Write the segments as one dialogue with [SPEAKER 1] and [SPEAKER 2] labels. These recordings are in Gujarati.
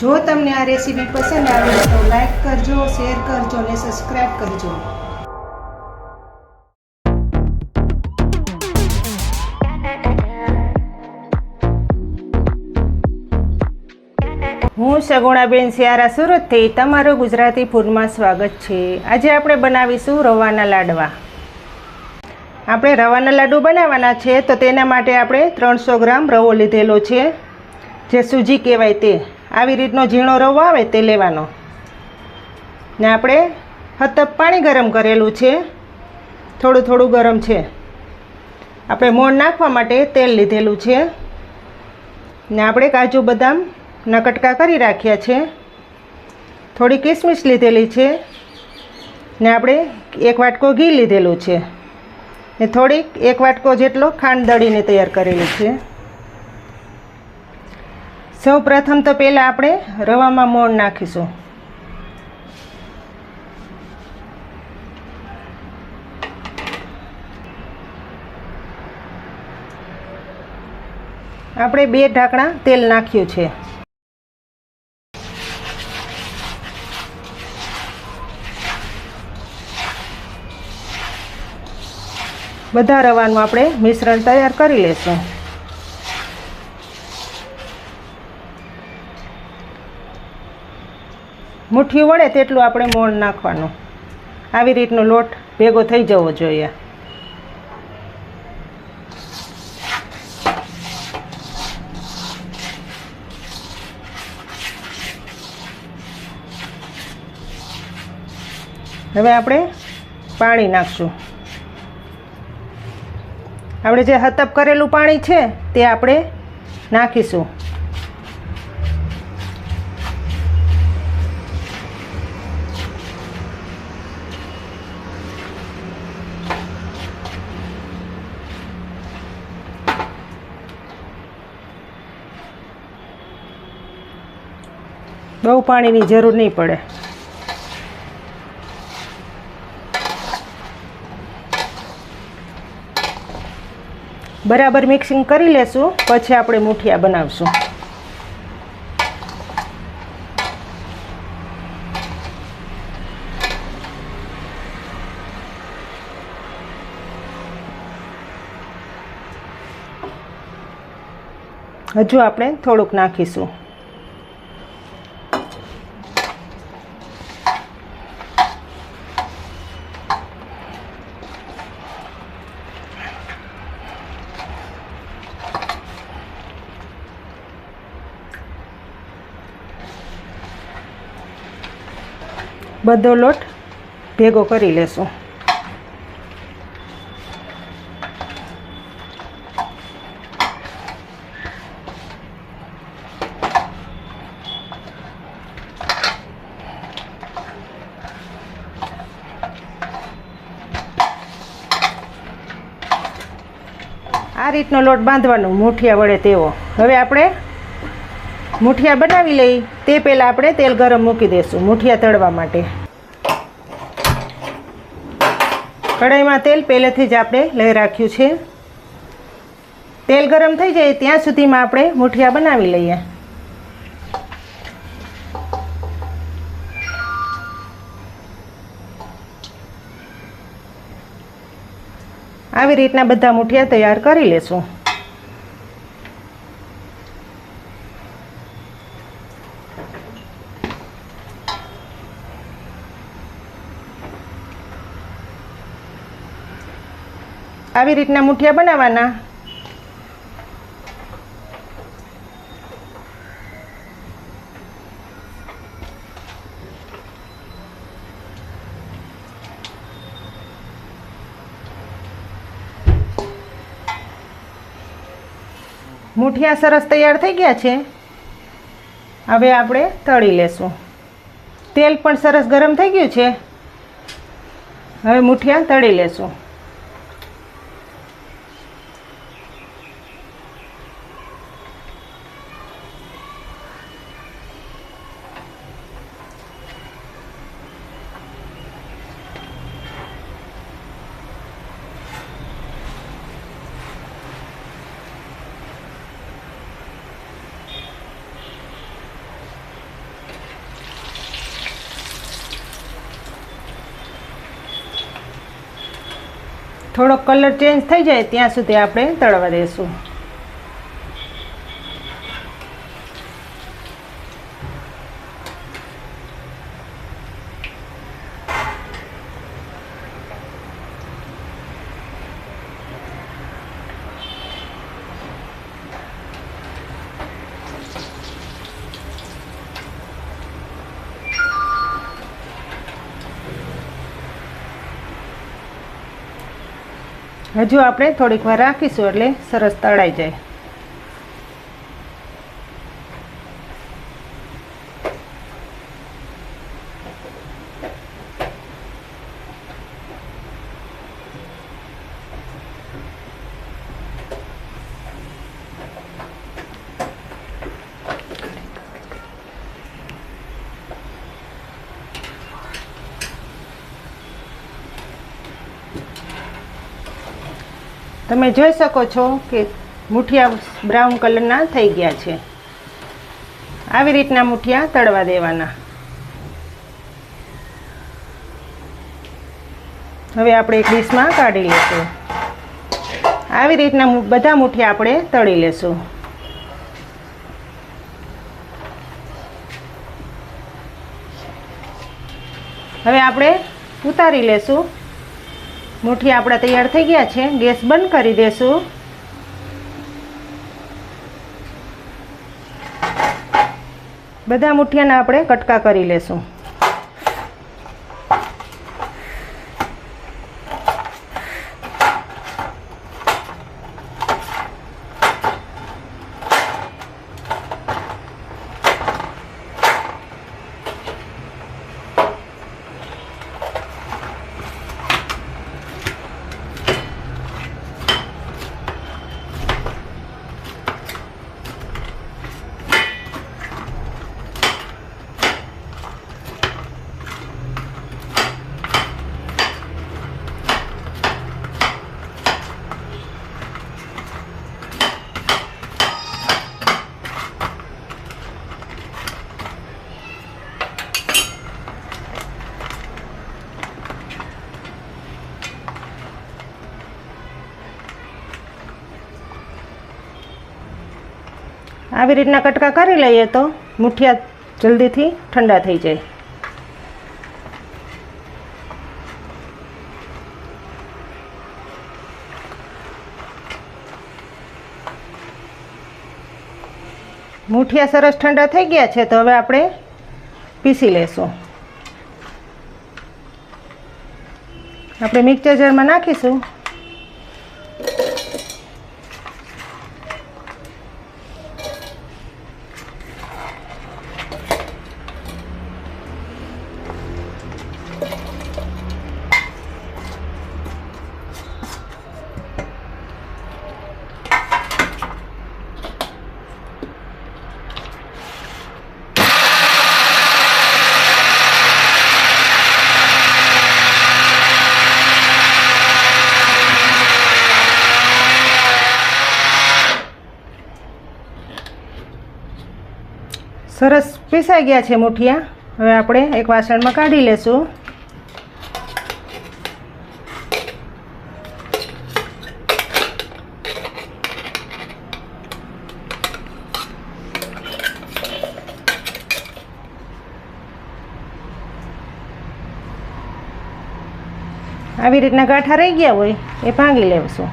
[SPEAKER 1] જો તમને આ રેસીપી પસંદ આવે તો લાઈક કરજો, શેર કરજો અને સબસ્ક્રાઈબ કરજો. હું સગુણાબેન સિયારા સુરતથી, તમારું ગુજરાતી ફૂડમાં સ્વાગત છે. આજે આપણે બનાવીશું રવાના લાડવા. આપણે રવાના લાડુ બનાવવાના છે, તો તેના માટે આપણે ત્રણસો ગ્રામ રવો લીધેલો છે, જે સૂજી કહેવાય તે. આવી રીતનો ઝીણો રવો આવે તે લેવાનો. ને આપણે હતપ પાણી ગરમ કરેલું છે. થોડું થોડું ગરમ છે. આપણે મોણ નાખવા માટે તેલ લીધેલું છે. ને આપણે કાજુ બદામ ના કટકા કરી રાખ્યા છે. થોડી કિસમિસ લીધેલી છે. ને આપણે એક વાટકો ઘી લીધેલું છે. ને થોડીક, એક વાટકો જેટલો ખાંડ દળીને તૈયાર કરેલી છે. સૌ પ્રથમ તો પહેલાં આપણે રવામાં મોણ નાખીશું. આપણે બે ઢાંકણા તેલ નાખ્યું છે. બધા રવાનું આપણે મિશ્રણ તૈયાર કરી લેશું. મુઠ્ઠી વળે તેટલું આપણે મોણ નાખવાનું. આવી રીતનો લોટ ભેગો થઈ જવો જોઈએ. હવે આપણે પાણી નાખશું. આપણે જે હતપ કરેલું પાણી છે તે આપણે નાખીશું. બહુ પાણીની જરૂર નહીં પડે. બરાબર મિક્સિંગ કરી લેશું, પછી આપણે મૂઠિયા બનાવશું. હજુ આપણે થોડુંક નાખીશું. બધો લોટ ભેગો કરી લેશું. આ રીતનો લોટ બાંધવાનો મુઠિયા વડે તેવો. હવે આપણે મુઠિયા બનાવી લઈ. તે પહેલાં આપણે તેલ ગરમ મૂકી દઈશું મુઠિયા તળવા માટે. કઢાઈમાં તેલ પહેલેથી જ આપણે લઈ રાખ્યું છે. તેલ ગરમ થઈ જાય ત્યાં સુધીમાં આપણે મુઠિયા બનાવી લઈએ. આવી રીતના બધા મુઠિયા તૈયાર કરી લેશું. આવી રીતના મુઠિયા બનાવવાના મુઠિયા સરસ તૈયાર થઈ ગયા છે. હવે આપણે તળી લેશું. તેલ પણ સરસ ગરમ થઈ ગયું છે. હવે મુઠિયા તળી લેશું. થોડોક કલર ચેન્જ થઈ જાય ત્યાં સુધી આપણે તળવા દઈશું હજુ આપણે થોડીક વાર રાખીશું એટલે સરસ તળાઈ જાય. તમે જોઈ શકો છો કે મુઠિયા બ્રાઉન કલરના થઈ ગયા છે. આવી રીતના મુઠિયા તળવા દેવાના. હવે આપણે એક ડીશમાં કાઢી લઈશું આવી રીતના બધા મુઠિયા આપણે તળી લેશું. હવે આપણે ઉતારી લેશું. મુઠ્ઠી આપણા તૈયાર થઈ ગયા છે. ગેસ બંધ કરી દેશું. બધા મુઠિયાના આપણે કટકા કરી લેશું. આવી રીતના કટકા કરી લઈએ તો મુઠિયા જલ્દીથી ઠંડા થઈ જાય. મુઠિયા સરસ ઠંડા થઈ ગયા છે, તો હવે આપણે પીસી લેશું. આપણે મિક્સર જારમાં નાખીશું. સરસ પીસાઈ ગયા છે મુઠિયા. હવે આપણે એક વાસણમાં કાઢી લેશું. આવી રીતના ગાંઠા રહી ગયા હોય એ ભાંગી લેવશું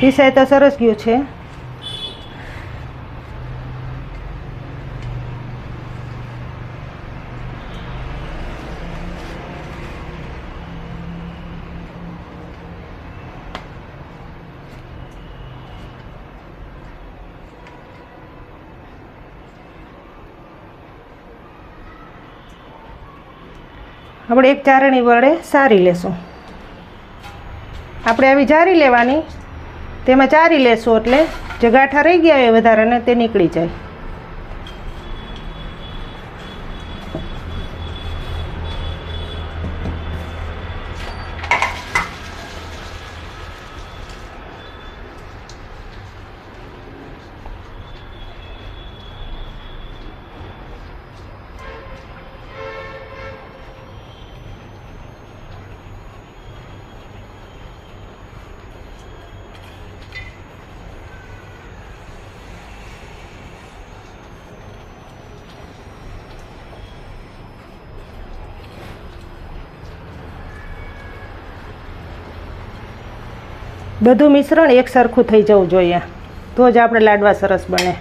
[SPEAKER 1] પીસાય તો સરસ ગયું છે. આપણે એક ચારણી વડે સારી લેશું. આપણે આવી જારી લેવાની, તેમાં ચારી લેશું એટલે જે ગાંઠા રહી ગયા હોય વધારાને તે નીકળી જાય. બધું મિશ્રણ એક સરખું થઈ જવું જોઈએ. તો જ આપણે લાડવા સરસ બને.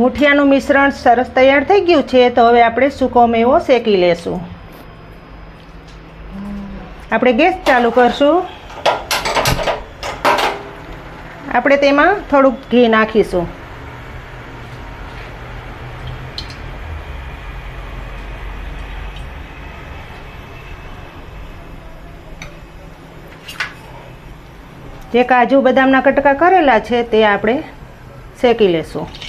[SPEAKER 1] મુઠિયાનું મિશ્રણ સરસ તૈયાર થઈ ગયું છે, તો હવે આપણે સૂકો મેવો શેકી લેશું. આપણે ગેસ ચાલુ કરશું. આપણે તેમાં થોડુંક ઘી નાખીશું. જે કાજુ બદામના કટકા કરેલા છે, તે આપણે શેકી લેશું.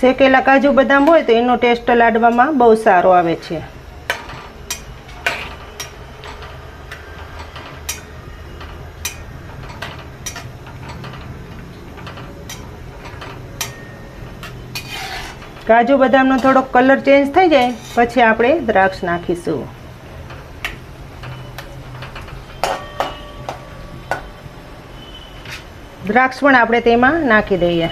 [SPEAKER 1] શેકેલા કાજુ બદામ હોય તો એનો ટેસ્ટ લાડવામાં બહુ સારો આવે છે. કાજુ બદામનો થોડોક કલર ચેન્જ થઈ જાય, પછી આપણે દ્રાક્ષ નાખીશું. દ્રાક્ષ પણ આપણે તેમાં નાખી દઈએ.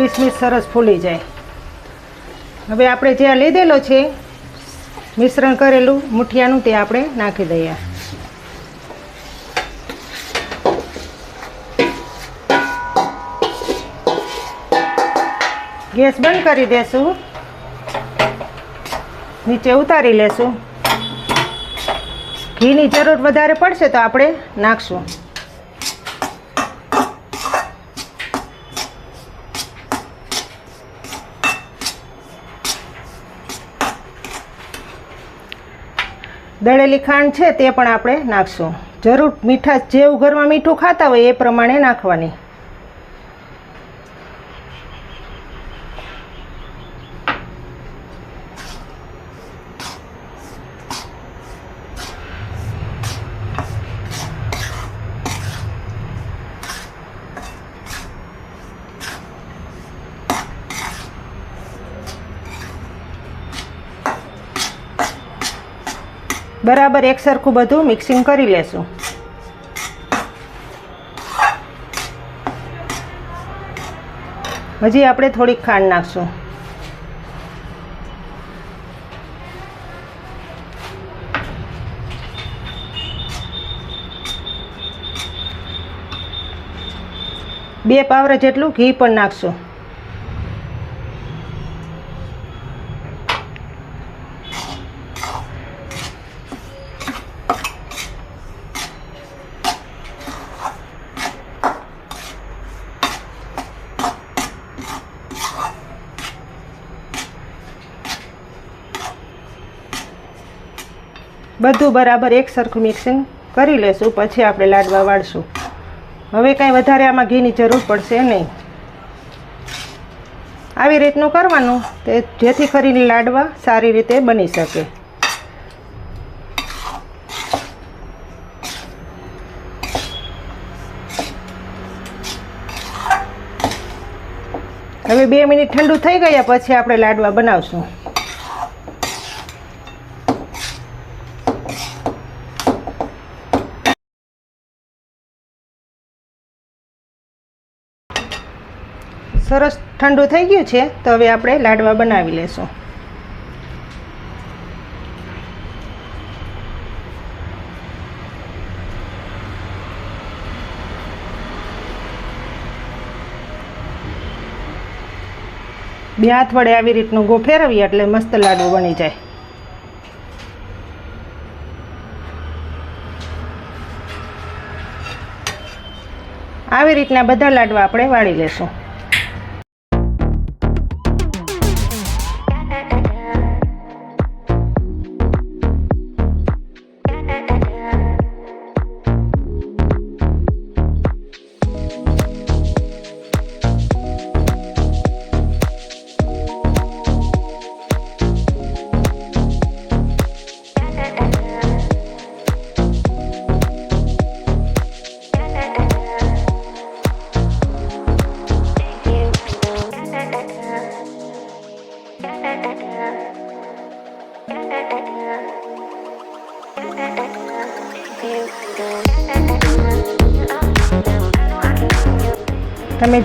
[SPEAKER 1] કિસમિસ સરસ ફૂલી જાય. હવે આપણે જે લીધેલો છે, મિશ્રણ કરેલું મુઠિયાનું તે આપણે નાખી દઈએ. ગેસ બંધ કરી દેશું. નીચે ઉતારી લેશું. ઘીની જરૂર વધારે પડશે તો આપણે નાખશું. દળેલી ખાંડ છે તે પણ આપણે નાખશું. જરૂર મીઠા જેવું ઘરમાં મીઠું ખાતા હોય એ પ્રમાણે નાખવાની. બરાબર એક સરખું બધું મિક્સિંગ કરી લેશું. હજી આપણે થોડીક ખાંડ નાખશું. બે પાવરા જેટલું ઘી પણ નાખશું. બધું બરાબર એક સરખું મિક્સિંગ કરી લેશું, પછી આપણે લાડવા વાળશું. હવે કાંઈ વધારે આમાં ઘીની જરૂર પડશે નહીં. આવી રીતનું કરવાનું તે જેથી કરીને લાડવા સારી રીતે બની શકે. હવે બે મિનિટ ઠંડુ થઈ ગયા, પછી આપણે લાડવા બનાવશું. સરસ ઠંડુ થઈ ગયું છે, તો હવે આપણે લાડવા બનાવી લેશું. બે હાથ વડે આવી રીતનું ગો ફેરવીએ એટલે મસ્ત લાડુ બની જાય. આવી રીતના બધા લાડવા આપણે વાળી લેશું.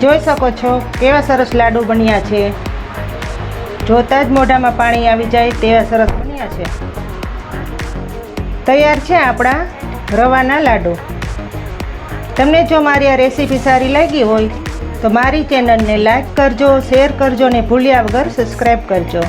[SPEAKER 1] જોઈ શકો છો કેવા સરસ લાડુ બન્યા છે. જોતાં જ મોઢામાં પાણી આવી જાય તેવા સરસ બન્યા છે. તૈયાર છે આપણા રવાના લાડુ. તમને જો મારી આ રેસીપી સારી લાગી હોય તો મારી ચેનલને લાઈક કરજો, શેર કરજો ને ભૂલ્યા વગર સબસ્ક્રાઈબ કરજો.